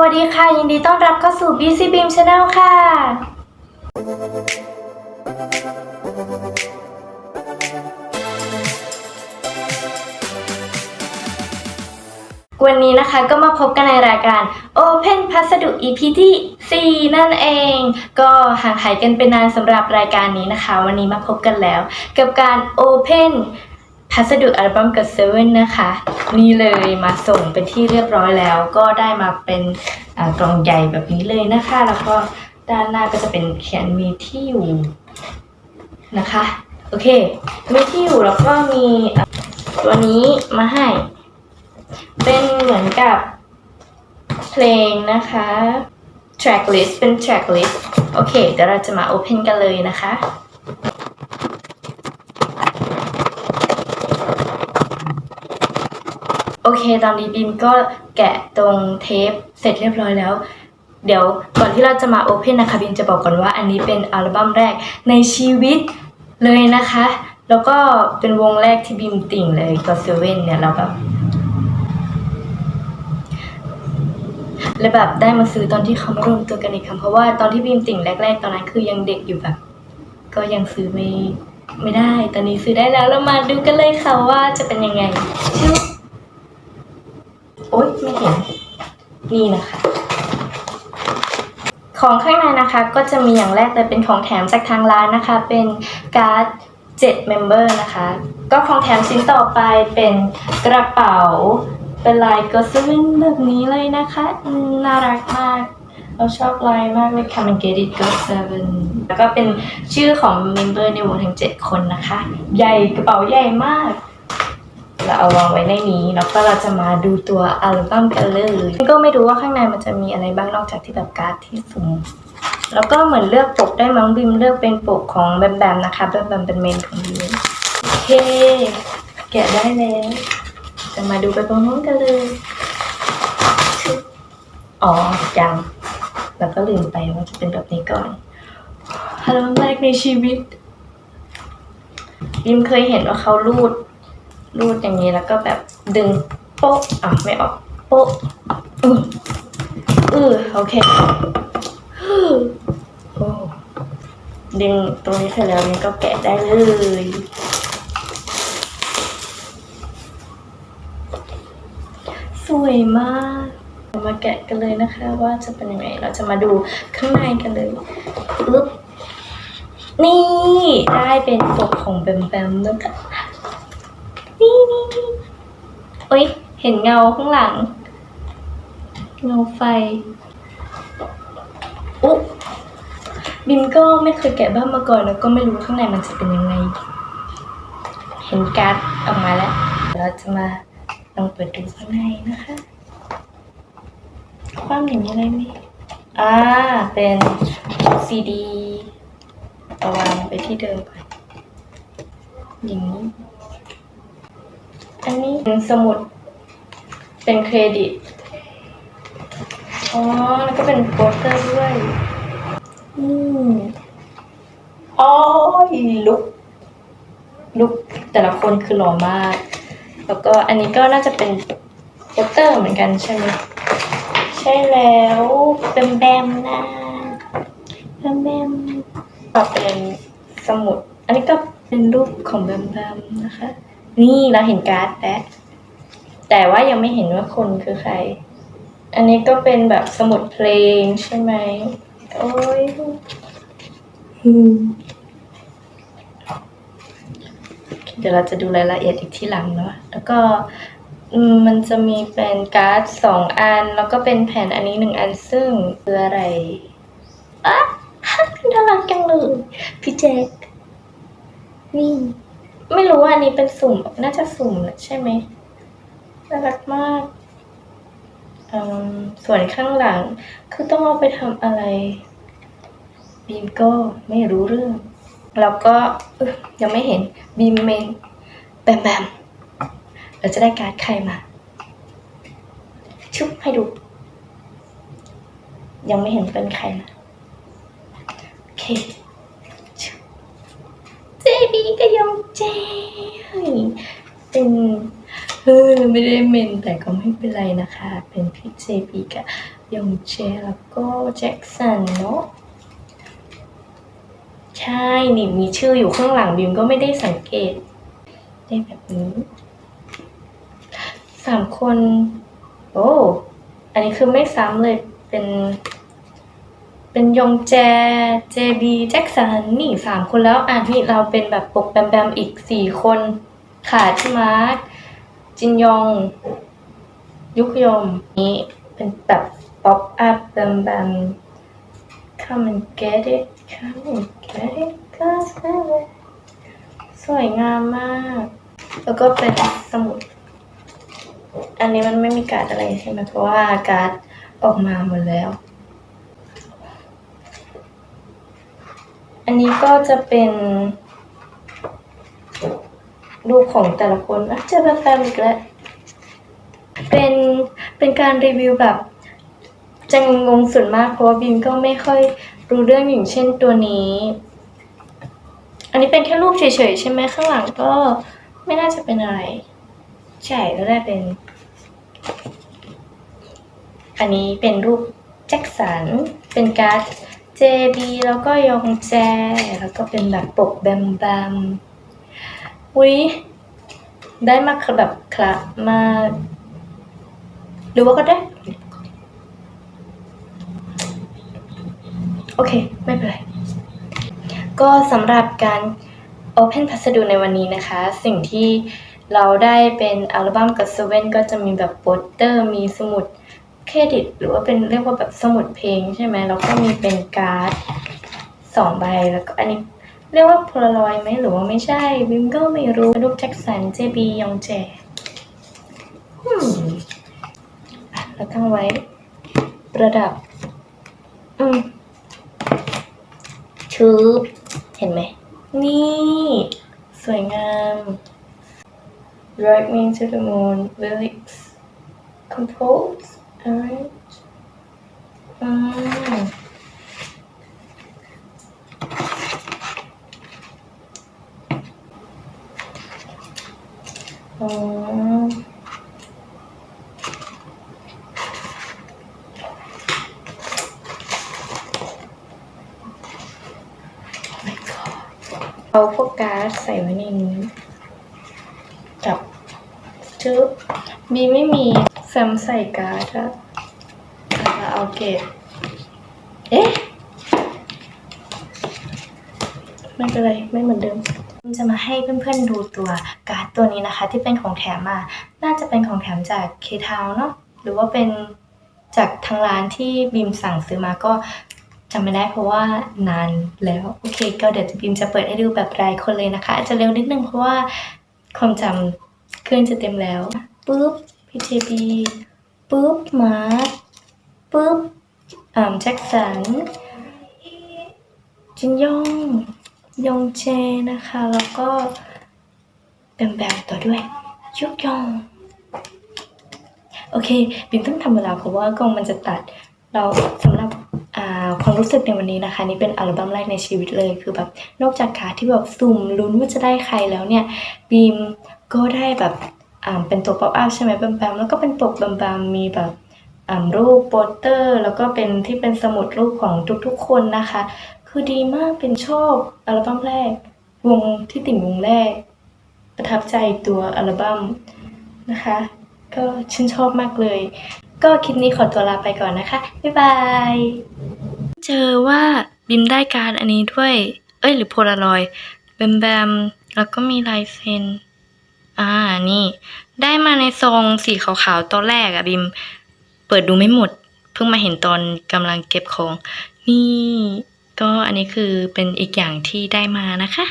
วัสดีค่ะ ยินดีต้อนรับเข้าสู่ BC Beam Channel ค่ะ วันนี้นะคะก็มาพบกันในรายการ Open พัสดุ EP ที่ 4 นั่นเอง ก็ห่างหายกันไปนานสำหรับรายการนี้นะคะ วันนี้มาพบกันแล้ว กับการ Open พัสดุอัลบั้มกับเซเว่นนะคะ นี่เลยมาส่งเป็นที่เรียบร้อยแล้ว ก็ได้มาเป็นกล่องใหญ่แบบนี้เลยนะคะ แล้วก็ด้านหน้าก็จะเป็นเขียนมีที่อยู่นะคะ โอเค มีที่อยู่แล้วก็มีตัวนี้มาให้ เป็นเหมือนกับเพลงนะคะ track list เป็น track list โอเค เดี๋ยวเราจะมา open กันเลยนะคะ โอเค ตอนนี้บิมก็แกะตรงเทปเสร็จเรียบร้อยแล้ว เดี๋ยวก่อนที่เราจะมา Open นนะคะบิมจะบอกก่อนว่าอันนี้เป็นอัลบั้มแรกในชีวิตเลยนะคะ แล้วก็เป็นวงแรกที่บิมติ่งเลยก็เซเว่นเนี่ยเราแบบและแบบได้มาซื้อตอนที่เขามารวมตัวกันอีกครั้งเพราะว่าตอนที่บิมติ่งแรก ๆ ตอนนั้นคือยังเด็กอยู่แบบ ก็ยังซื้อไม่ไม่ได้ ตอนนี้ซื้อได้แล้วเรามาดูกันเลยค่ะว่าจะเป็นยังไง ไม่เห็นนี่นะคะ ของข้างในนะคะก็จะมีอย่างแรกเลยเป็นของแถมจากทางร้านนะคะ เป็นการ์ด7 member นะคะ ก็ของแถมชิ้นต่อไปเป็นกระเป๋าเป็นลายก็สวินแบบนี้เลยนะคะ น่ารักมากเราชอบลายมากเลยค่ะมัน get it go seven แล้วก็เป็นชื่อของเมมเบอร์ในวงทั้ง 7 คนนะคะ ใหญ่กระเป๋าใหญ่มาก เราเอาวางไว้ในนี้แล้วก็เราจะมาดูตัวอัลบั้มกันเลยก็ไม่รู้ว่าข้างในมันจะมีอะไรบ้างนอกจากที่แบบการ์ดที่สุ่มแล้วก็เหมือนเลือกปกได้มั้งบิมเลือกเป็นปกของแบมแบมนะคะแบมแบมเป็นเมนของบิมโอเคแกะได้แล้วจะมาดูไปตรงนู้นกันเลย อ๋อยังแล้วก็ลืมไปว่าจะเป็นแบบนี้ก่อนอัลบั้มแรกในชีวิตบิมเคยเห็นว่าเขารูด รูดอย่างนี้แล้วก็แบบดึงโป๊ะอะไม่ออกโป๊ะอืออือโอเคโอ้ดึงตรงนี้เสร็จแล้วนี่ก็แกะได้เลยสวยมากมาแกะกันเลยนะคะ ว่าจะเป็นยังไง เราจะมาดูข้างในกันเลยปึ๊บนี่ได้เป็นปกของแบมแบมด้วยค่ะนี่นี่นี่ โอ๊ยเห็นเงาข้างหลัง เงาไฟอุ๊บบิมก็ไม่เคยแกะบ้านมาก่อนแล้วก็ไม่รู้ข้างในมันจะเป็นยังไง เห็นการ์ดออกมาแล้ว เราจะมาลองเปิดดูข้างในนะคะ ความอย่างนี้อะไรไหมอ่า เป็นซีดีวางไปที่เดิมก่อนอย่างนี้ อันนี้เป็นสมุด เป็นเครดิต อ๋อ แล้วก็เป็นโปสเตอร์ด้วยอืมอ๋อลุกลุกแต่ละคนคือหล่อมาก แล้วก็อันนี้ก็น่าจะเป็นโปสเตอร์เหมือนกันใช่ไหมใช่แล้วแบมแบมนะแบมแบมต่อเป็นสมุด อันนี้ก็เป็นรูปของแบมแบมนะคะ นี่เราเห็นการ์ดแล้วแต่ว่ายังไม่เห็นว่าคนคือใคร อันนี้ก็เป็นแบบสมุดเพลงใช่ไหม โอ้ยเดี๋ยวเราจะดูรายละเอียดอีกที่หลังเนาะ แล้วก็มมันจะมีเป็นการ์ดสองอัน แล้วก็เป็นแผ่นอันนี้หนึ่งอันซึ่งคืออะไรอะน่ารักจังเลย พี่แจ็คนี่ ไม่รู้ว่าอันนี้เป็นสุ่ม น่าจะสุ่มนะใช่ไหมน่ารักมาก ส่วนข้างหลัง คือต้องเอาไปทำอะไร บีมก็ไม่รู้เรื่อง แล้วก็ยังไม่เห็นบีมเมนแบมแบมเราจะได้การ์ดใครมา ชุบให้ดู ยังไม่เห็นเป็นใครนะ โอเค ยองเจเป็นเออไม่ได้เมนแต่ก็ไม่เป็นไรนะคะ เป็นพี่เจพีกับยองเจแล้วก็แจ็คสันเนาะใช่นี่มีชื่ออยู่ข้างหลังบิมก็ไม่ได้สังเกต ได้แบบนี้สามคน โอ้ อันนี้คือไม่ซ้ำเลยเป็น เป็นยองแจ เจบีแจ็คสันนี่สามคนแล้วอะนี่เราเป็นแบบปกแบมแบมอีกสี่คนขาที่มาร์คจินยอง ยุกยมนี่เป็นแบบป๊อปอัพแบมแบม come and get it come and get it cause I love it สวยงามมาก แล้วก็เป็นสมุด อันนี้มันไม่มีการ์ดอะไรใช่ไหมเพราะว่าการ์ดออกมาหมดแล้ว อันนี้ก็จะเป็นรูปของแต่ละคนอะเจอแฟนๆอีกแล้ว เป็นเป็นการรีวิวแบบจะงงส่วนมากเพราะว่าบิมก็ไม่ค่อยรู้เรื่องอย่างเช่นตัวนี้ อันนี้เป็นแค่รูปเฉยๆใช่ไหมข้างหลังก็ไม่น่าจะเป็นอะไร ใช่แล้วได้เป็น อันนี้เป็นรูปแจ็คสัน เป็นการ์ด JB แล้วก็ยองแจ แล้วก็เป็นแบบปกแบมแบมอุ้ยได้มาแบบคละมาหรือว่าก็ได้ โอเค ไม่เป็นไร ก็สำหรับการ Open พัสดุในวันนี้นะคะ สิ่งที่เราได้เป็นอัลบั้มกับเซเว่นก็จะมีแบบโปสเตอร์มีสมุด รดิต หรือว่าเป็นเรียกว่าแบบสมุดเพลงใช่ไหมแล้วก็มีเป็นการ์ดสองใบแล้วก็อันนี้เรียกว่าโพลารอยไหมหรือว่าไม่ใช่วิมก็ไม่รู้รูปแจ็คสันเจบียองแจอืมอะแล้วตั้งไว้ ประดับ อืมชืบเห็นไหม นี่ สวยงาม Drag me to the moon lyrics compose arrange อืมอ๋อ my god เอาพวกการ์ดใส่ไว้ในนี้กับชุบมีไม่มี แฟมใส่การ์ดอะอะเอาเก็บ เอ๊ะ ไม่เป็นไร ไม่เหมือนเดิมจะมาให้เพื่อนๆดูตัวการ์ดตัวนี้นะคะ ที่เป็นของแถมมา น่าจะเป็นของแถมจากเคทาวเนาะ หรือว่าเป็นจากทางร้านที่บีมสั่งซื้อมาก็จำไม่ได้เพราะว่านานแล้ว โอเค ก็เดี๋ยวบีมจะเปิดให้ดูแบบรายคนเลยนะคะอาจจะเร็วนิดนึงเพราะว่าความจำเครื่องจะเต็มแล้วปุ๊บ พีเจบีปุ๊บมาร์คปุ๊บอ่าแจ็คสันจินยองยองเจนะคะ แล้วก็เป็นแบบต่อด้วยยุกยอง โอเคบิมต้องทำเวลาเพราะว่ากล้องมันจะตัด เราสำหรับความรู้สึกในวันนี้นะคะ นี่เป็นอัลบั้มแรกในชีวิตเลยคือแบบนอกจากการที่แบบสุ่มลุ้นว่าจะได้ใครแล้วเนี่ยบีมก็ได้แบบ เป็นตัวป๊อปอัพใช่ไหมแบมๆแล้วก็เป็นปกแบมๆมีแบบรูปโปสเตอร์ แล้วก็เป็นที่เป็นสมุดรูปของทุกๆคนนะคะ คือดีมากเป็นชอบอัลบั้มแรก วงที่ติ่งวงแรก ประทับใจตัวอัลบั้มนะคะ ก็ชื่นชอบมากเลย ก็คลิปนี้ขอตัวลาไปก่อนนะคะ บ๊ายบาย เจอว่าบิมได้การอันนี้ด้วย เอ้ยหรือโพลารอยแบมแบมแล้วก็มีลายเซ็น อ่านี่ ได้มาในซองสีขาวๆตอนแรกอะบิม เปิดดูไม่หมด เพิ่งมาเห็นตอนกำลังเก็บของ นี่ ก็อันนี้คือเป็นอีกอย่างที่ได้มานะคะ